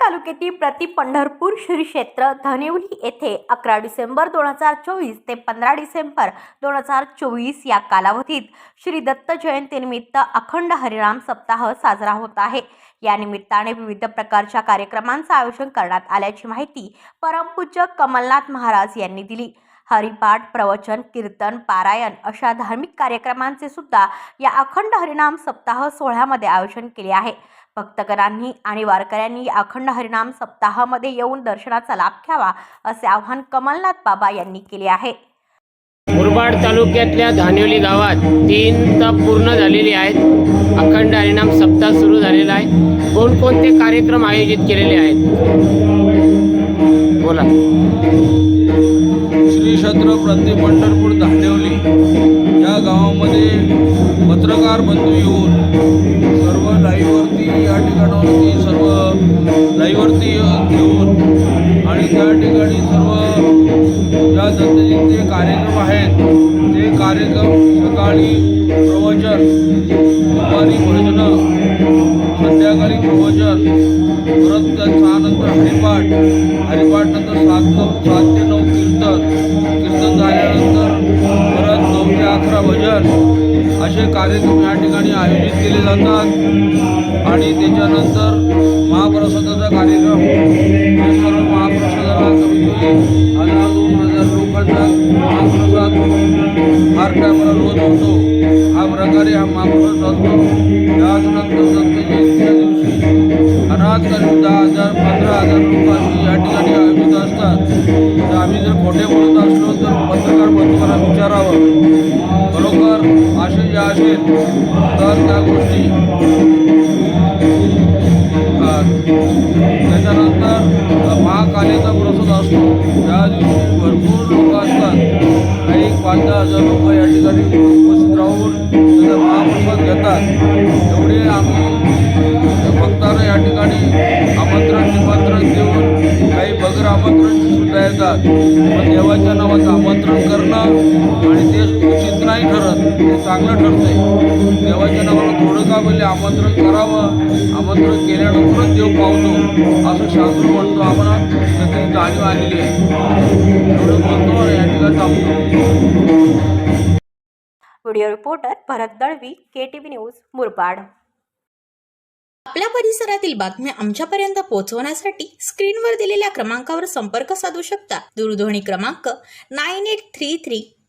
तालुक्यातील प्रति पंढरपूर श्री क्षेत्र धनेवली येथे अकरा डिसेंबर दोन हजार चोवीस ते पंधरा डिसेंबर दोन हजार चोवीस या कालावधीत श्री दत्त जयंतीनिमित्त अखंड हरिनाम सप्ताह साजरा होत आहे. या निमित्ताने विविध प्रकारच्या कार्यक्रमांचं आयोजन करण्यात आल्याची माहिती परमपूज्य कमलनाथ महाराज यांनी दिली. हरिपाठ प्रवचन कीर्तन पारायण अशा धार्मिक कार्यक्रमांचे सुद्धा या अखंड हरिनाम सप्ताह सोहळ्यामध्ये आयोजन केले आहे. भक्तगणांनी आणि वारकऱ्यांनी अखंड हरिनाम सप्ताहामध्ये येऊन दर्शनाचा लाभ घ्यावा असे आवाहन कमलनाथ बाबा यांनी केले आहे. मुरबाड तालुक्यातल्या धानिवली गावात तीन तप पूर्ण झालेली आहेत. अखंड हरिनाम सप्ताह सुरू झालेला आहे. कोणकोणते कार्यक्रम आयोजित केलेले आहेत? बोला. श्री छत्रपती पंढरपूर धानेवली या गावामध्ये पत्रकार बंधू येऊन सर्व लाईव्हवरती या ठिकाणावरती सर्व लाईव्हवरती घेऊन आणि त्या ठिकाणी सर्व ज्या जे कार्यक्रम आहेत ते कार्यक्रम सकाळी प्रवचन दुपारी भजनं संध्याकाळी प्रवचन परत त्यानंतर हरिपाठ हरिपाठ नंतर सात सात ते ते भजन असे कार्यक्रम या ठिकाणी आयोजित केले जातात. आणि त्याच्यानंतर महाप्रसादाचा कार्यक्रम सर्व महाप्रसादाला हजार दोन हजार लोकांचा महाप्रसाद फार टायमाला रोज होतो. हा प्रकारे हा महाप्रसाद असतो त्याच्यानंतर दत्त जयंतीच्या दिवशी अनाथ दहा हजार पंधरा हजार लोक या ठिकाणी आयोजित असतात. तर आम्ही जर खोटे बोलत असलो तर पत्रकार बंधूंना विचारावं. खरोखर असे जे असेल तर त्या गोष्टी त्याच्यानंतर महाकालेचा प्रसाद असतो त्या दिवशी भरपूर लोक असतात. काही पाच दहा हजार लोक या ठिकाणी उपस्थित राहून त्याचा महाप्रसाद घेतात ते चांगलं ठरतंय. देवाच्या नावाला थोडं का बोलले आमंत्रण करावं. आमंत्रण केल्यानंतरच देव पावतो. असं शास्त्र म्हणतो आम्हाला त्याची जाणीव आलेली आहे. एवढं बोलतो आणि या ठिकाणी थांबतो. Video reporter Bharat Dalvi K T V news Murbad. आपल्या परिसरातील बातम्या आमच्यापर्यंत पोहोचवण्यासाठी स्क्रीनवर दिलेल्या क्रमांकावर संपर्क साधू शकता. दूरध्वनी क्रमांक nine eight three three